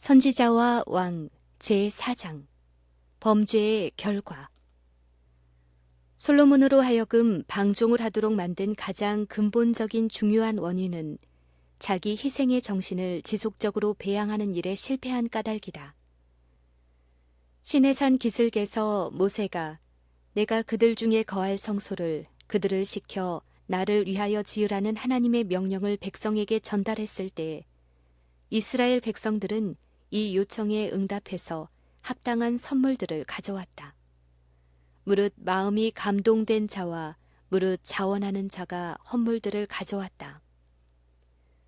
선지자와 왕 제4장 범죄의 결과 솔로몬으로 하여금 방종을 하도록 만든 가장 근본적인 중요한 원인은 자기 희생의 정신을 지속적으로 배양하는 일에 실패한 까닭이다. 시내산 기슭에서 모세가 내가 그들 중에 거할 성소를 그들을 시켜 나를 위하여 지으라는 하나님의 명령을 백성에게 전달했을 때 이스라엘 백성들은 이 요청에 응답해서 합당한 선물들을 가져왔다. 무릇 마음이 감동된 자와 무릇 자원하는 자가 헌물들을 가져왔다.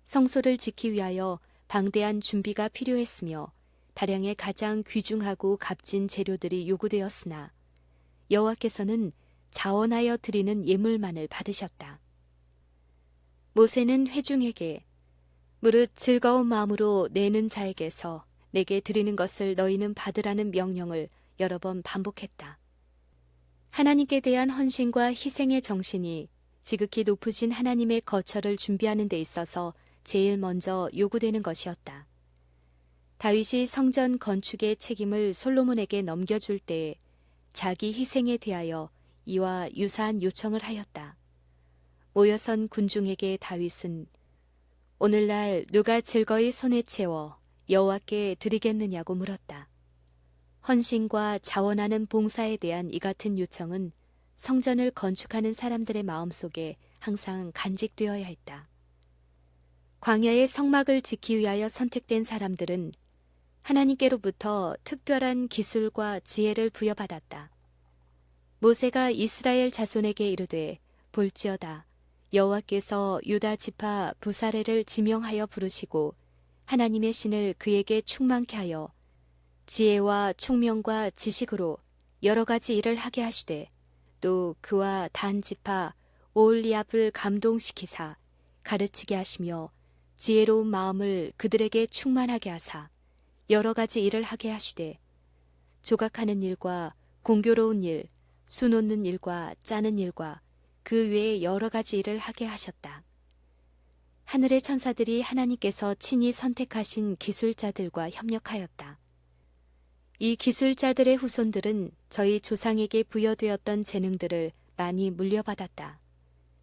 성소를 지키 위하여 방대한 준비가 필요했으며 다량의 가장 귀중하고 값진 재료들이 요구되었으나 여호와께서는 자원하여 드리는 예물만을 받으셨다. 모세는 회중에게 무릇 즐거운 마음으로 내는 자에게서 내게 드리는 것을 너희는 받으라는 명령을 여러 번 반복했다. 하나님께 대한 헌신과 희생의 정신이 지극히 높으신 하나님의 거처를 준비하는 데 있어서 제일 먼저 요구되는 것이었다. 다윗이 성전 건축의 책임을 솔로몬에게 넘겨줄 때 자기 희생에 대하여 이와 유사한 요청을 하였다. 모여선 군중에게 다윗은 오늘날 누가 즐거이 손에 채워 여호와께 드리겠느냐고 물었다. 헌신과 자원하는 봉사에 대한 이 같은 요청은 성전을 건축하는 사람들의 마음속에 항상 간직되어야 했다. 광야의 성막을 지키 위하여 선택된 사람들은 하나님께로부터 특별한 기술과 지혜를 부여받았다. 모세가 이스라엘 자손에게 이르되 볼지어다 여호와께서 유다 지파 부사레를 지명하여 부르시고 하나님의 신을 그에게 충만케 하여 지혜와 총명과 지식으로 여러 가지 일을 하게 하시되 또 그와 단 지파 오올리압을 감동시키사 가르치게 하시며 지혜로운 마음을 그들에게 충만하게 하사 여러 가지 일을 하게 하시되 조각하는 일과 공교로운 일, 수놓는 일과 짜는 일과 그 외에 여러 가지 일을 하게 하셨다. 하늘의 천사들이 하나님께서 친히 선택하신 기술자들과 협력하였다. 이 기술자들의 후손들은 저희 조상에게 부여되었던 재능들을 많이 물려받았다.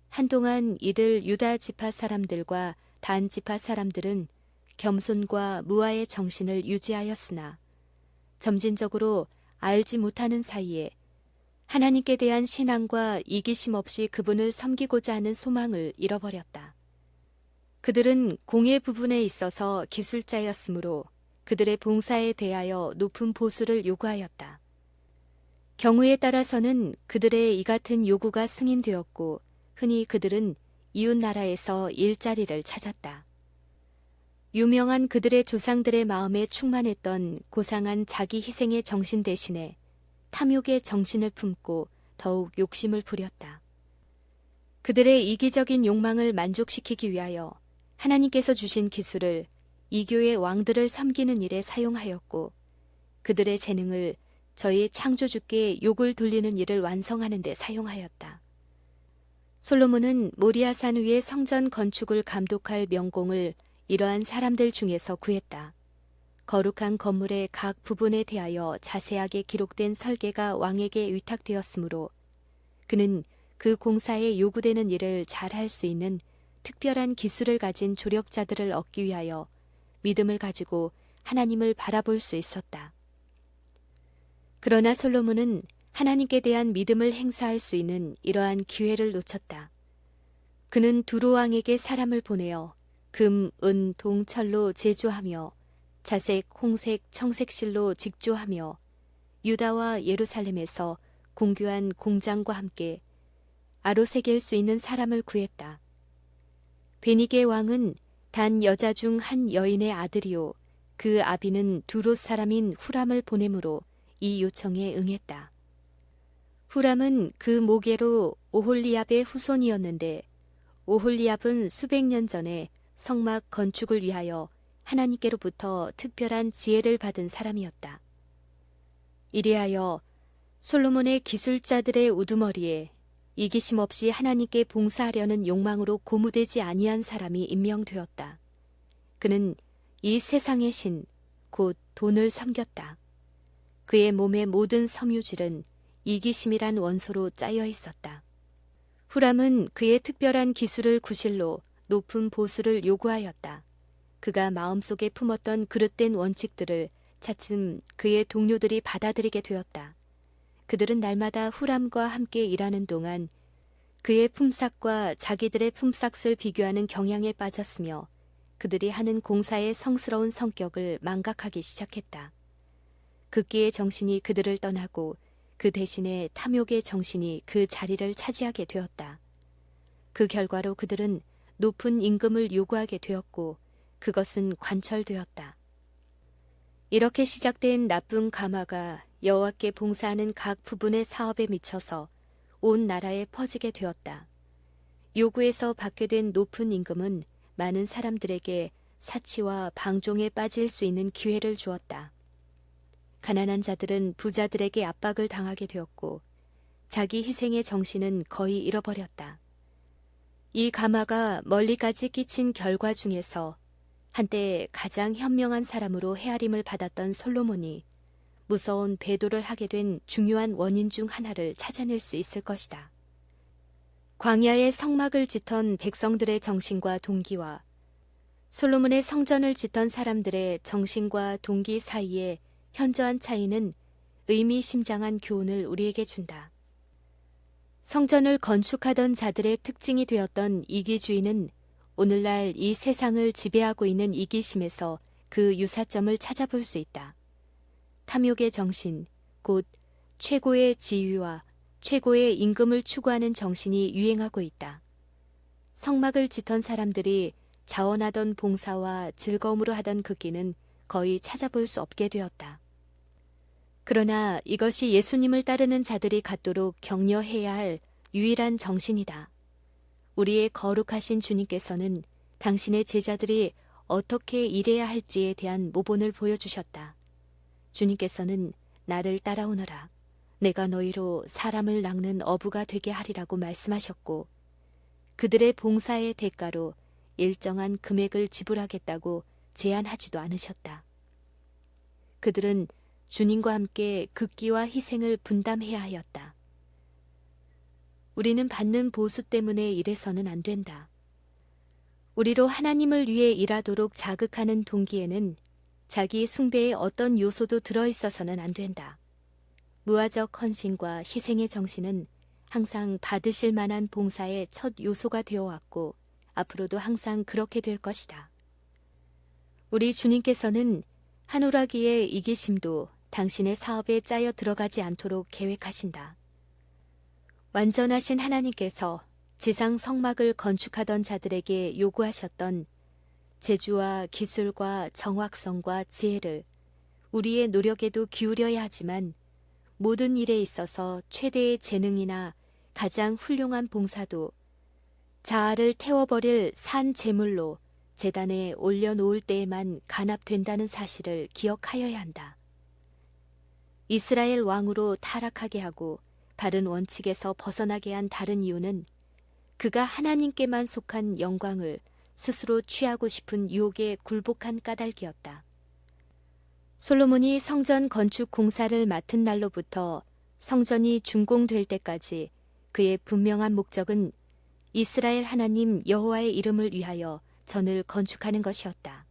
한동안 이들 유다 지파 사람들과 단 지파 사람들은 겸손과 무아의 정신을 유지하였으나 점진적으로 알지 못하는 사이에 하나님께 대한 신앙과 이기심 없이 그분을 섬기고자 하는 소망을 잃어버렸다. 그들은 공예 부분에 있어서 기술자였으므로 그들의 봉사에 대하여 높은 보수를 요구하였다. 경우에 따라서는 그들의 이 같은 요구가 승인되었고 흔히 그들은 이웃 나라에서 일자리를 찾았다. 유명한 그들의 조상들의 마음에 충만했던 고상한 자기 희생의 정신 대신에 탐욕의 정신을 품고 더욱 욕심을 부렸다. 그들의 이기적인 욕망을 만족시키기 위하여 하나님께서 주신 기술을 이교의 왕들을 섬기는 일에 사용하였고 그들의 재능을 저희 창조주께 욕을 돌리는 일을 완성하는 데 사용하였다. 솔로몬은 모리아산 위의 성전 건축을 감독할 명공을 이러한 사람들 중에서 구했다. 거룩한 건물의 각 부분에 대하여 자세하게 기록된 설계가 왕에게 위탁되었으므로 그는 그 공사에 요구되는 일을 잘 할 수 있는 특별한 기술을 가진 조력자들을 얻기 위하여 믿음을 가지고 하나님을 바라볼 수 있었다. 그러나 솔로몬은 하나님께 대한 믿음을 행사할 수 있는 이러한 기회를 놓쳤다. 그는 두로왕에게 사람을 보내어 금, 은, 동, 철로 제조하며 자색, 홍색, 청색실로 직조하며 유다와 예루살렘에서 공교한 공장과 함께 아로새길 수 있는 사람을 구했다. 베니게 왕은 단 여자 중 한 여인의 아들이요 그 아비는 두롯 사람인 후람을 보내므로 이 요청에 응했다. 후람은 그 모계로 오홀리압의 후손이었는데 오홀리압은 수백 년 전에 성막 건축을 위하여 하나님께로부터 특별한 지혜를 받은 사람이었다. 이리하여 솔로몬의 기술자들의 우두머리에 이기심 없이 하나님께 봉사하려는 욕망으로 고무되지 아니한 사람이 임명되었다. 그는 이 세상의 신, 곧 돈을 섬겼다. 그의 몸의 모든 섬유질은 이기심이란 원소로 짜여 있었다. 후람은 그의 특별한 기술을 구실로 높은 보수를 요구하였다. 그가 마음속에 품었던 그릇된 원칙들을 차츰 그의 동료들이 받아들이게 되었다. 그들은 날마다 후람과 함께 일하는 동안 그의 품삯과 자기들의 품삯을 비교하는 경향에 빠졌으며 그들이 하는 공사의 성스러운 성격을 망각하기 시작했다. 극기의 정신이 그들을 떠나고 그 대신에 탐욕의 정신이 그 자리를 차지하게 되었다. 그 결과로 그들은 높은 임금을 요구하게 되었고 그것은 관철되었다. 이렇게 시작된 나쁜 가마가 여호와께 봉사하는 각 부분의 사업에 미쳐서 온 나라에 퍼지게 되었다. 요구에서 받게 된 높은 임금은 많은 사람들에게 사치와 방종에 빠질 수 있는 기회를 주었다. 가난한 자들은 부자들에게 압박을 당하게 되었고 자기 희생의 정신은 거의 잃어버렸다. 이 가마가 멀리까지 끼친 결과 중에서 한때 가장 현명한 사람으로 헤아림을 받았던 솔로몬이 무서운 배도를 하게 된 중요한 원인 중 하나를 찾아낼 수 있을 것이다. 광야의 성막을 짓던 백성들의 정신과 동기와 솔로몬의 성전을 짓던 사람들의 정신과 동기 사이에 현저한 차이는 의미심장한 교훈을 우리에게 준다. 성전을 건축하던 자들의 특징이 되었던 이기주의는 오늘날 이 세상을 지배하고 있는 이기심에서 그 유사점을 찾아볼 수 있다. 탐욕의 정신, 곧 최고의 지위와 최고의 임금을 추구하는 정신이 유행하고 있다. 성막을 짓던 사람들이 자원하던 봉사와 즐거움으로 하던 극기는 거의 찾아볼 수 없게 되었다. 그러나 이것이 예수님을 따르는 자들이 갖도록 격려해야 할 유일한 정신이다. 우리의 거룩하신 주님께서는 당신의 제자들이 어떻게 일해야 할지에 대한 모본을 보여주셨다. 주님께서는 나를 따라오너라. 내가 너희로 사람을 낚는 어부가 되게 하리라고 말씀하셨고, 그들의 봉사의 대가로 일정한 금액을 지불하겠다고 제안하지도 않으셨다. 그들은 주님과 함께 극기와 희생을 분담해야 하였다. 우리는 받는 보수 때문에 일해서는 안 된다. 우리로 하나님을 위해 일하도록 자극하는 동기에는 자기 숭배의 어떤 요소도 들어있어서는 안 된다. 무아적 헌신과 희생의 정신은 항상 받으실 만한 봉사의 첫 요소가 되어 왔고 앞으로도 항상 그렇게 될 것이다. 우리 주님께서는 한오라기의 이기심도 당신의 사업에 짜여 들어가지 않도록 계획하신다. 완전하신 하나님께서 지상 성막을 건축하던 자들에게 요구하셨던 재주와 기술과 정확성과 지혜를 우리의 노력에도 기울여야 하지만 모든 일에 있어서 최대의 재능이나 가장 훌륭한 봉사도 자아를 태워버릴 산 제물로 재단에 올려놓을 때에만 간합된다는 사실을 기억하여야 한다. 이스라엘 왕으로 타락하게 하고 바른 원칙에서 벗어나게 한 다른 이유는 그가 하나님께만 속한 영광을 스스로 취하고 싶은 유혹에 굴복한 까닭이었다. 솔로몬이 성전 건축 공사를 맡은 날로부터 성전이 준공될 때까지 그의 분명한 목적은 이스라엘 하나님 여호와의 이름을 위하여 전을 건축하는 것이었다.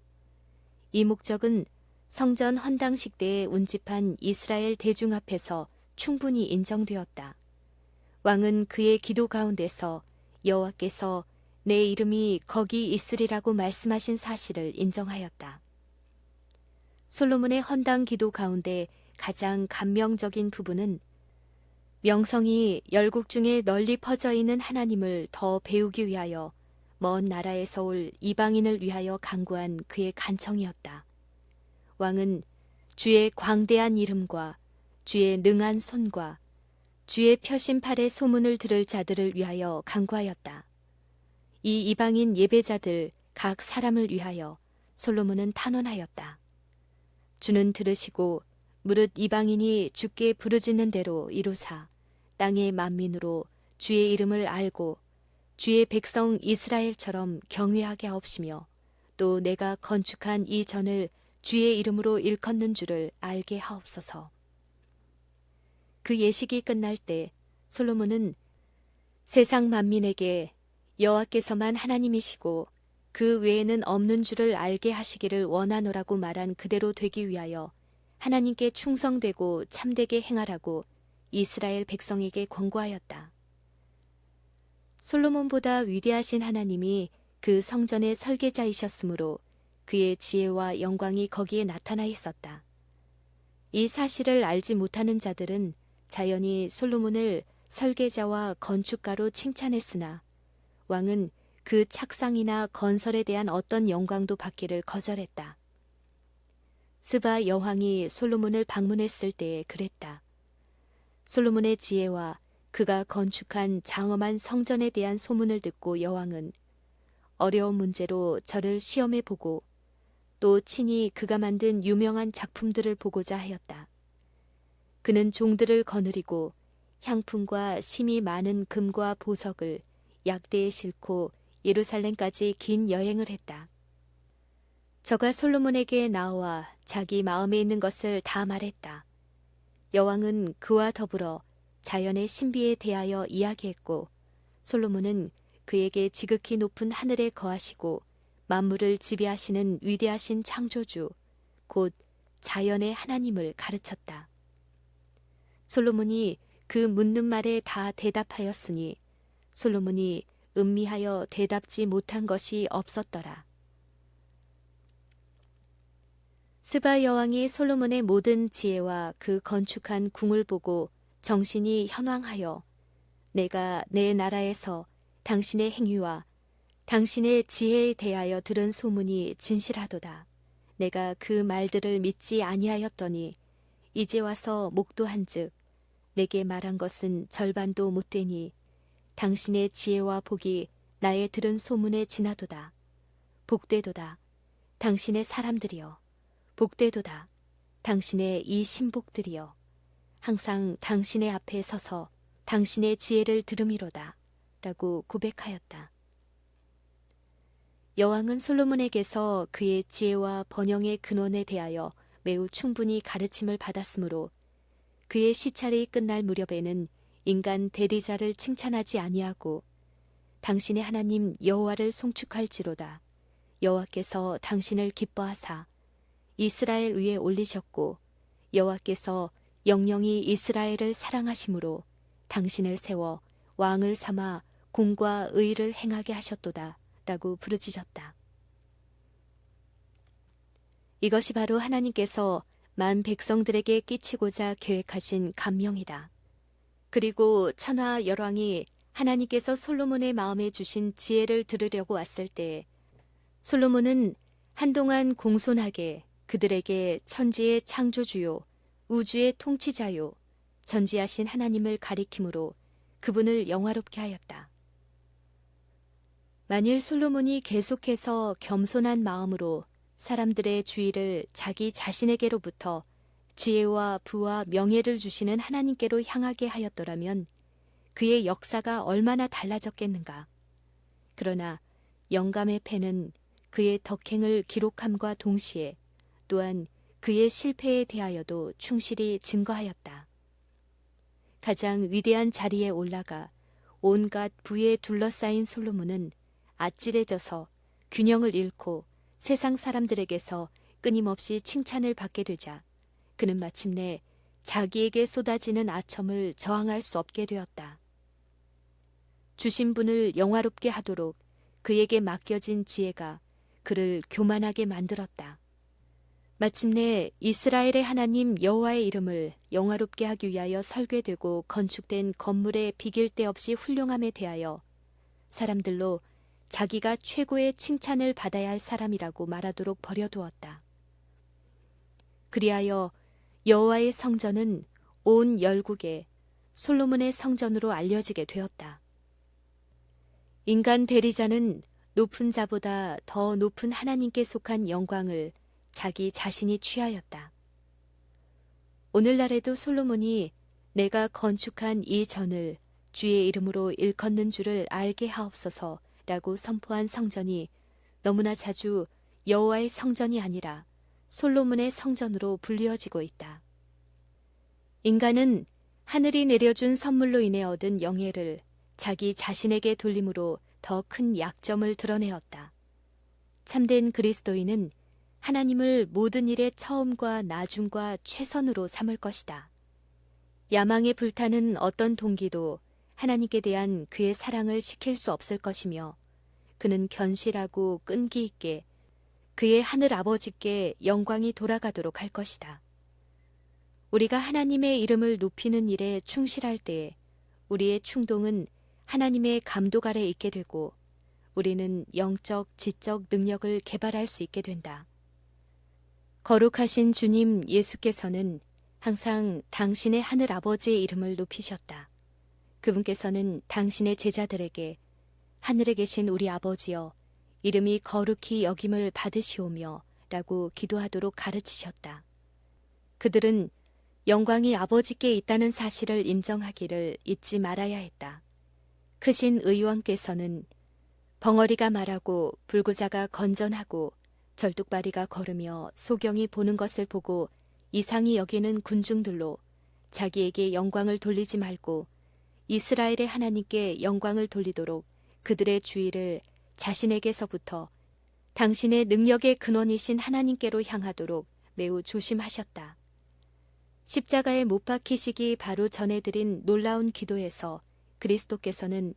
이 목적은 성전 헌당식 때에 운집한 이스라엘 대중 앞에서 충분히 인정되었다. 왕은 그의 기도 가운데서 여호와께서 내 이름이 거기 있으리라고 말씀하신 사실을 인정하였다. 솔로몬의 헌당 기도 가운데 가장 감명적인 부분은 명성이 열국 중에 널리 퍼져 있는 하나님을 더 배우기 위하여 먼 나라에서 올 이방인을 위하여 간구한 그의 간청이었다. 왕은 주의 광대한 이름과 주의 능한 손과 주의 표심팔의 소문을 들을 자들을 위하여 간구하였다. 이 이방인 예배자들 각 사람을 위하여 솔로몬은 탄원하였다. 주는 들으시고 무릇 이방인이 주께 부르짖는 대로 이루사 땅의 만민으로 주의 이름을 알고 주의 백성 이스라엘처럼 경외하게 하옵시며 또 내가 건축한 이 전을 주의 이름으로 일컫는 줄을 알게 하옵소서. 그 예식이 끝날 때 솔로몬은 세상 만민에게 여호와께서만 하나님이시고 그 외에는 없는 줄을 알게 하시기를 원하노라고 말한 그대로 되기 위하여 하나님께 충성되고 참되게 행하라고 이스라엘 백성에게 권고하였다. 솔로몬보다 위대하신 하나님이 그 성전의 설계자이셨으므로 그의 지혜와 영광이 거기에 나타나 있었다. 이 사실을 알지 못하는 자들은 자연히 솔로몬을 설계자와 건축가로 칭찬했으나 왕은 그 착상이나 건설에 대한 어떤 영광도 받기를 거절했다. 스바 여왕이 솔로몬을 방문했을 때에 그랬다. 솔로몬의 지혜와 그가 건축한 장엄한 성전에 대한 소문을 듣고 여왕은 어려운 문제로 저를 시험해 보고 또 친히 그가 만든 유명한 작품들을 보고자 하였다. 그는 종들을 거느리고 향품과 심이 많은 금과 보석을 약대에 싣고 예루살렘까지 긴 여행을 했다. 저가 솔로몬에게 나와 자기 마음에 있는 것을 다 말했다. 여왕은 그와 더불어 자연의 신비에 대하여 이야기했고 솔로몬은 그에게 지극히 높은 하늘에 거하시고 만물을 지배하시는 위대하신 창조주 곧 자연의 하나님을 가르쳤다. 솔로몬이 그 묻는 말에 다 대답하였으니 솔로몬이 음미하여 대답지 못한 것이 없었더라. 스바 여왕이 솔로몬의 모든 지혜와 그 건축한 궁을 보고 정신이 현황하여 내가 내 나라에서 당신의 행위와 당신의 지혜에 대하여 들은 소문이 진실하도다. 내가 그 말들을 믿지 아니하였더니 이제 와서 목도한즉 내게 말한 것은 절반도 못 되니 당신의 지혜와 복이 나의 들은 소문에 지나도다. 복되도다. 당신의 사람들이여. 복되도다. 당신의 이 신복들이여. 항상 당신의 앞에 서서 당신의 지혜를 들음이로다. 라고 고백하였다. 여왕은 솔로몬에게서 그의 지혜와 번영의 근원에 대하여 매우 충분히 가르침을 받았으므로 그의 시찰이 끝날 무렵에는 인간 대리자를 칭찬하지 아니하고 당신의 하나님 여호와를 송축할지로다 여호와께서 당신을 기뻐하사 이스라엘 위에 올리셨고 여호와께서 영영이 이스라엘을 사랑하심으로 당신을 세워 왕을 삼아 공과 의를 행하게 하셨도다 라고 부르짖었다. 이것이 바로 하나님께서 만 백성들에게 끼치고자 계획하신 감명이다. 그리고 천하 열왕이 하나님께서 솔로몬의 마음에 주신 지혜를 들으려고 왔을 때 솔로몬은 한동안 공손하게 그들에게 천지의 창조주요, 우주의 통치자요, 전지하신 하나님을 가리킴으로 그분을 영화롭게 하였다. 만일 솔로몬이 계속해서 겸손한 마음으로 사람들의 주의를 자기 자신에게로부터 지혜와 부와 명예를 주시는 하나님께로 향하게 하였더라면 그의 역사가 얼마나 달라졌겠는가. 그러나 영감의 패는 그의 덕행을 기록함과 동시에 또한 그의 실패에 대하여도 충실히 증거하였다. 가장 위대한 자리에 올라가 온갖 부에 둘러싸인 솔로몬은 아찔해져서 균형을 잃고 세상 사람들에게서 끊임없이 칭찬을 받게 되자 그는 마침내 자기에게 쏟아지는 아첨을 저항할 수 없게 되었다. 주신 분을 영화롭게 하도록 그에게 맡겨진 지혜가 그를 교만하게 만들었다. 마침내 이스라엘의 하나님 여호와의 이름을 영화롭게 하기 위하여 설계되고 건축된 건물의 비길 데 없이 훌륭함에 대하여 사람들로 자기가 최고의 칭찬을 받아야 할 사람이라고 말하도록 버려두었다. 그리하여 여호와의 성전은 온 열국에 솔로몬의 성전으로 알려지게 되었다. 인간 대리자는 높은 자보다 더 높은 하나님께 속한 영광을 자기 자신이 취하였다. 오늘날에도 솔로몬이 내가 건축한 이 전을 주의 이름으로 일컫는 줄을 알게 하옵소서 라고 선포한 성전이 너무나 자주 여호와의 성전이 아니라 솔로몬의 성전으로 불리어지고 있다. 인간은 하늘이 내려준 선물로 인해 얻은 영예를 자기 자신에게 돌림으로 더 큰 약점을 드러내었다. 참된 그리스도인은 하나님을 모든 일의 처음과 나중과 최선으로 삼을 것이다. 야망에 불타는 어떤 동기도 하나님께 대한 그의 사랑을 식힐 수 없을 것이며 그는 견실하고 끈기 있게 그의 하늘 아버지께 영광이 돌아가도록 할 것이다. 우리가 하나님의 이름을 높이는 일에 충실할 때에 우리의 충동은 하나님의 감독 아래 있게 되고 우리는 영적, 지적 능력을 개발할 수 있게 된다. 거룩하신 주님 예수께서는 항상 당신의 하늘 아버지의 이름을 높이셨다. 그분께서는 당신의 제자들에게 하늘에 계신 우리 아버지여 이름이 거룩히 여김을 받으시오며 라고 기도하도록 가르치셨다. 그들은 영광이 아버지께 있다는 사실을 인정하기를 잊지 말아야 했다. 크신 의왕께서는 벙어리가 말하고 불구자가 건전하고 절뚝발이가 걸으며 소경이 보는 것을 보고 이상히 여기는 군중들로 자기에게 영광을 돌리지 말고 이스라엘의 하나님께 영광을 돌리도록 그들의 주의를 자신에게서부터 당신의 능력의 근원이신 하나님께로 향하도록 매우 조심하셨다. 십자가에 못 박히시기 바로 전해드린 놀라운 기도에서 그리스도께서는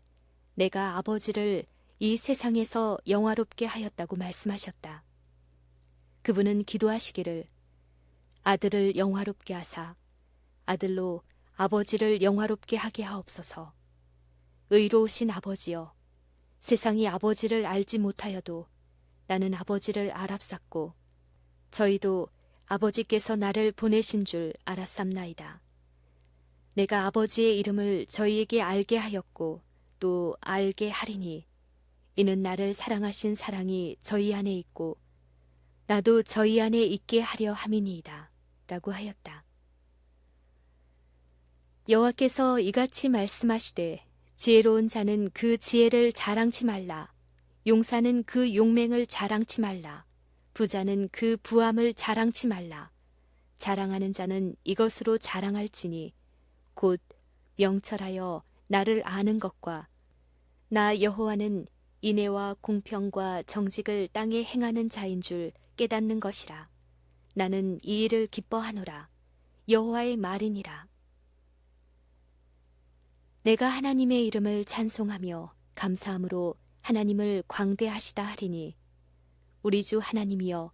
내가 아버지를 이 세상에서 영화롭게 하였다고 말씀하셨다. 그분은 기도하시기를 아들을 영화롭게 하사 아들로 아버지를 영화롭게 하게 하옵소서. 의로우신 아버지여 세상이 아버지를 알지 못하여도 나는 아버지를 알압쌌고 저희도 아버지께서 나를 보내신 줄 알았삼나이다. 내가 아버지의 이름을 저희에게 알게 하였고 또 알게 하리니 이는 나를 사랑하신 사랑이 저희 안에 있고 나도 저희 안에 있게 하려 함이니이다. 라고 하였다. 여호와께서 이같이 말씀하시되 지혜로운 자는 그 지혜를 자랑치 말라. 용사는 그 용맹을 자랑치 말라. 부자는 그 부함을 자랑치 말라. 자랑하는 자는 이것으로 자랑할지니 곧 명철하여 나를 아는 것과 나 여호와는 인애와 공평과 정직을 땅에 행하는 자인 줄 깨닫는 것이라. 나는 이 일을 기뻐하노라. 여호와의 말이니라. 내가 하나님의 이름을 찬송하며 감사함으로 하나님을 광대하시다 하리니 우리 주 하나님이여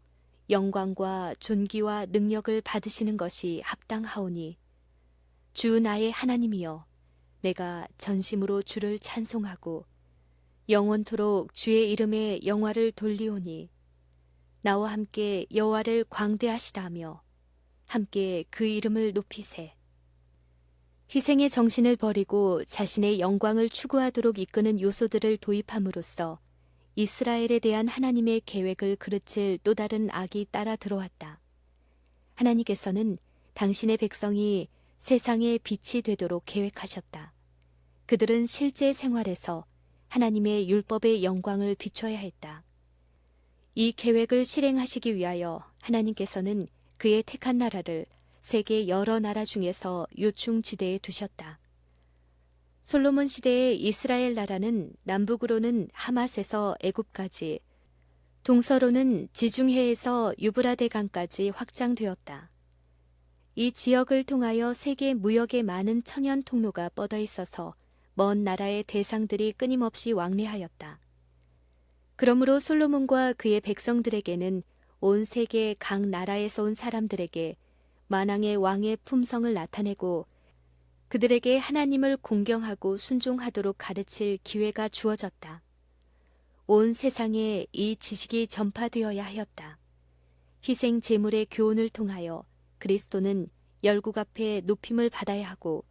영광과 존귀와 능력을 받으시는 것이 합당하오니 주 나의 하나님이여 내가 전심으로 주를 찬송하고 영원토록 주의 이름에 영화를 돌리오니 나와 함께 여호와를 광대하시다며 함께 그 이름을 높이세 희생의 정신을 버리고 자신의 영광을 추구하도록 이끄는 요소들을 도입함으로써 이스라엘에 대한 하나님의 계획을 그르칠 또 다른 악이 따라 들어왔다. 하나님께서는 당신의 백성이 세상의 빛이 되도록 계획하셨다. 그들은 실제 생활에서 하나님의 율법의 영광을 비춰야 했다. 이 계획을 실행하시기 위하여 하나님께서는 그의 택한 나라를 세계 여러 나라 중에서 요충지대에 두셨다. 솔로몬 시대의 이스라엘 나라는 남북으로는 하맛에서 애굽까지, 동서로는 지중해에서 유브라데강까지 확장되었다. 이 지역을 통하여 세계 무역의 많은 천연 통로가 뻗어 있어서 먼 나라의 대상들이 끊임없이 왕래하였다. 그러므로 솔로몬과 그의 백성들에게는 온 세계 각 나라에서 온 사람들에게 만왕의 왕의 품성을 나타내고 그들에게 하나님을 공경하고 순종하도록 가르칠 기회가 주어졌다. 온 세상에 이 지식이 전파되어야 하였다. 희생 제물의 교훈을 통하여 그리스도는 열국 앞에 높임을 받아야 하고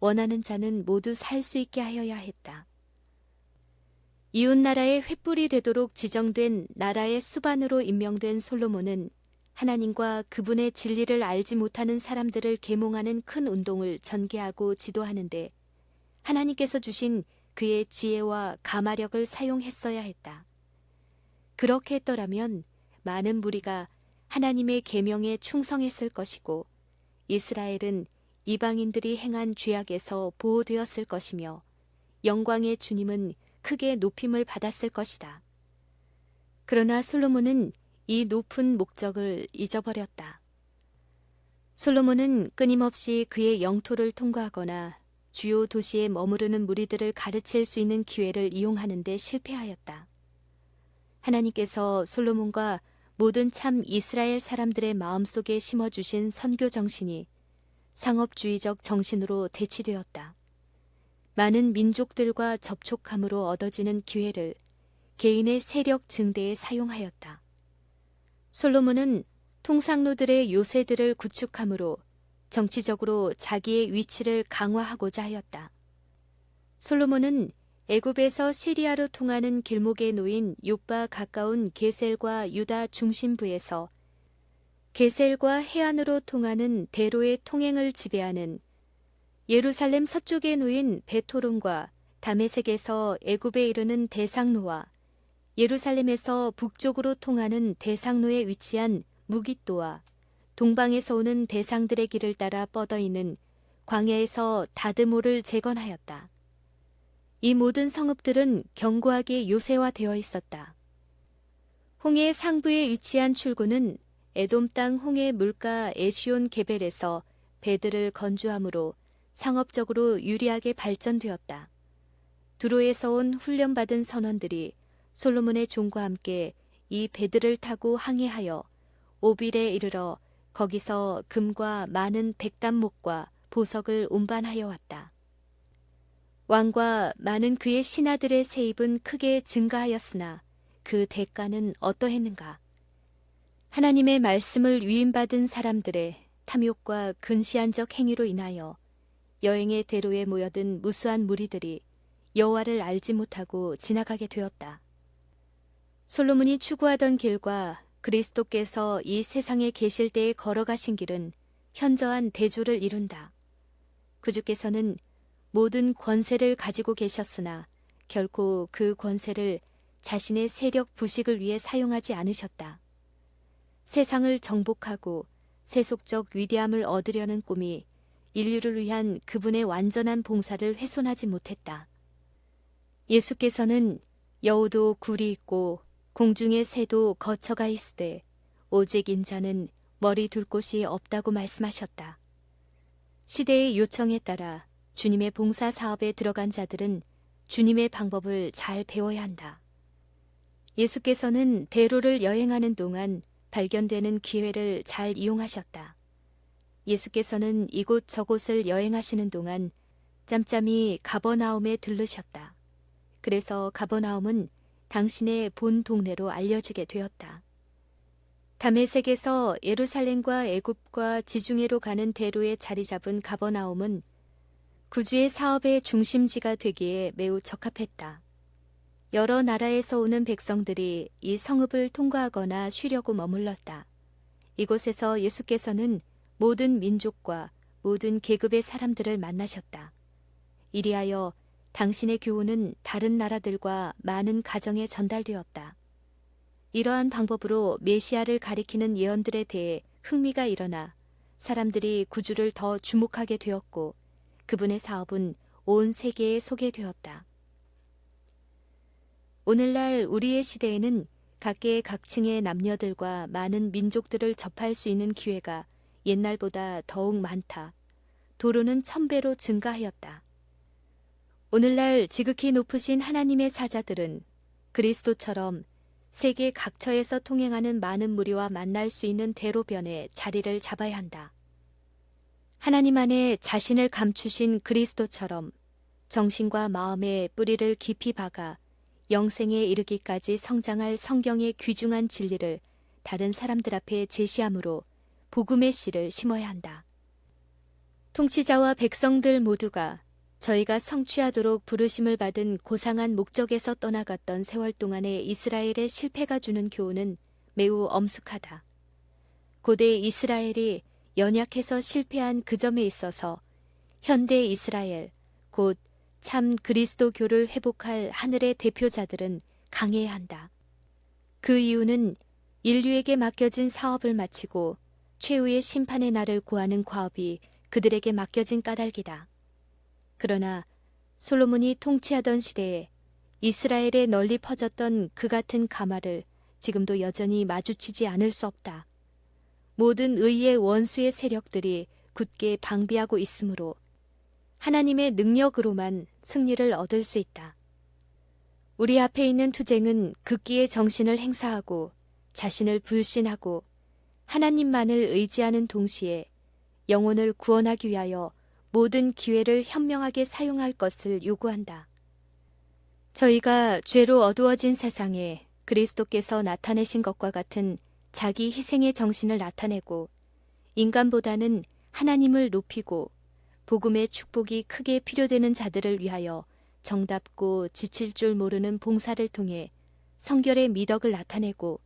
원하는 자는 모두 살 수 있게 하여야 했다. 이웃 나라의 횃불이 되도록 지정된 나라의 수반으로 임명된 솔로몬은 하나님과 그분의 진리를 알지 못하는 사람들을 계몽하는 큰 운동을 전개하고 지도하는데 하나님께서 주신 그의 지혜와 가마력을 사용했어야 했다. 그렇게 했더라면 많은 무리가 하나님의 계명에 충성했을 것이고 이스라엘은 이방인들이 행한 죄악에서 보호되었을 것이며 영광의 주님은 크게 높임을 받았을 것이다. 그러나 솔로몬은 이 높은 목적을 잊어버렸다. 솔로몬은 끊임없이 그의 영토를 통과하거나 주요 도시에 머무르는 무리들을 가르칠 수 있는 기회를 이용하는 데 실패하였다. 하나님께서 솔로몬과 모든 참 이스라엘 사람들의 마음속에 심어주신 선교 정신이 상업주의적 정신으로 대치되었다. 많은 민족들과 접촉함으로 얻어지는 기회를 개인의 세력 증대에 사용하였다. 솔로몬은 통상로들의 요새들을 구축함으로 정치적으로 자기의 위치를 강화하고자 하였다. 솔로몬은 애굽에서 시리아로 통하는 길목에 놓인 요바 가까운 게셀과 유다 중심부에서 게셀과 해안으로 통하는 대로의 통행을 지배하는 예루살렘 서쪽에 놓인 베토론과 다메섹에서 애굽에 이르는 대상로와 예루살렘에서 북쪽으로 통하는 대상로에 위치한 무깃도와 동방에서 오는 대상들의 길을 따라 뻗어 있는 광야에서 다드모를 재건하였다. 이 모든 성읍들은 견고하게 요새화되어 있었다. 홍해 상부에 위치한 출구는 에돔 땅 홍해 물가 에시온 게벨에서 배들을 건조함으로 상업적으로 유리하게 발전되었다. 두로에서 온 훈련받은 선원들이 솔로몬의 종과 함께 이 배들을 타고 항해하여 오빌에 이르러 거기서 금과 많은 백단목과 보석을 운반하여 왔다. 왕과 많은 그의 신하들의 세입은 크게 증가하였으나 그 대가는 어떠했는가? 하나님의 말씀을 위임받은 사람들의 탐욕과 근시안적 행위로 인하여 여행의 대로에 모여든 무수한 무리들이 여호와를 알지 못하고 지나가게 되었다. 솔로몬이 추구하던 길과 그리스도께서 이 세상에 계실 때에 걸어가신 길은 현저한 대조를 이룬다. 구주께서는 모든 권세를 가지고 계셨으나 결코 그 권세를 자신의 세력 부식을 위해 사용하지 않으셨다. 세상을 정복하고 세속적 위대함을 얻으려는 꿈이 인류를 위한 그분의 완전한 봉사를 훼손하지 못했다. 예수께서는 여우도 굴이 있고 공중의 새도 거처가 있으되 오직 인자는 머리 둘 곳이 없다고 말씀하셨다. 시대의 요청에 따라 주님의 봉사 사업에 들어간 자들은 주님의 방법을 잘 배워야 한다. 예수께서는 대로를 여행하는 동안 발견되는 기회를 잘 이용하셨다. 예수께서는 이곳 저곳을 여행하시는 동안 짬짬이 가버나움에 들르셨다. 그래서 가버나움은 당신의 본 동네로 알려지게 되었다. 다메섹에서 예루살렘과 애굽과 지중해로 가는 대로에 자리 잡은 가버나움은 구주의 사업의 중심지가 되기에 매우 적합했다. 여러 나라에서 오는 백성들이 이 성읍을 통과하거나 쉬려고 머물렀다. 이곳에서 예수께서는 모든 민족과 모든 계급의 사람들을 만나셨다. 이리하여 당신의 교훈은 다른 나라들과 많은 가정에 전달되었다. 이러한 방법으로 메시아를 가리키는 예언들에 대해 흥미가 일어나 사람들이 구주를 더 주목하게 되었고 그분의 사업은 온 세계에 소개되었다. 오늘날 우리의 시대에는 각계 각층의 남녀들과 많은 민족들을 접할 수 있는 기회가 옛날보다 더욱 많다. 도로는 천배로 증가하였다. 오늘날 지극히 높으신 하나님의 사자들은 그리스도처럼 세계 각처에서 통행하는 많은 무리와 만날 수 있는 대로변에 자리를 잡아야 한다. 하나님 안에 자신을 감추신 그리스도처럼 정신과 마음의 뿌리를 깊이 박아 영생에 이르기까지 성장할 성경의 귀중한 진리를 다른 사람들 앞에 제시함으로 복음의 씨를 심어야 한다. 통치자와 백성들 모두가 저희가 성취하도록 부르심을 받은 고상한 목적에서 떠나갔던 세월 동안의 이스라엘의 실패가 주는 교훈은 매우 엄숙하다. 고대 이스라엘이 연약해서 실패한 그 점에 있어서 현대 이스라엘, 곧 참 그리스도교를 회복할 하늘의 대표자들은 강해야 한다. 그 이유는 인류에게 맡겨진 사업을 마치고 최후의 심판의 날을 구하는 과업이 그들에게 맡겨진 까닭이다. 그러나 솔로몬이 통치하던 시대에 이스라엘에 널리 퍼졌던 그 같은 가마를 지금도 여전히 마주치지 않을 수 없다. 모든 의의 원수의 세력들이 굳게 방비하고 있으므로 하나님의 능력으로만 승리를 얻을 수 있다. 우리 앞에 있는 투쟁은 극기의 정신을 행사하고 자신을 불신하고 하나님만을 의지하는 동시에 영혼을 구원하기 위하여 모든 기회를 현명하게 사용할 것을 요구한다. 저희가 죄로 어두워진 세상에 그리스도께서 나타내신 것과 같은 자기 희생의 정신을 나타내고 인간보다는 하나님을 높이고 복음의 축복이 크게 필요되는 자들을 위하여 정답고 지칠 줄 모르는 봉사를 통해 성결의 미덕을 나타내고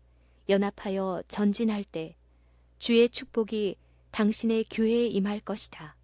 연합하여 전진할 때 주의 축복이 당신의 교회에 임할 것이다.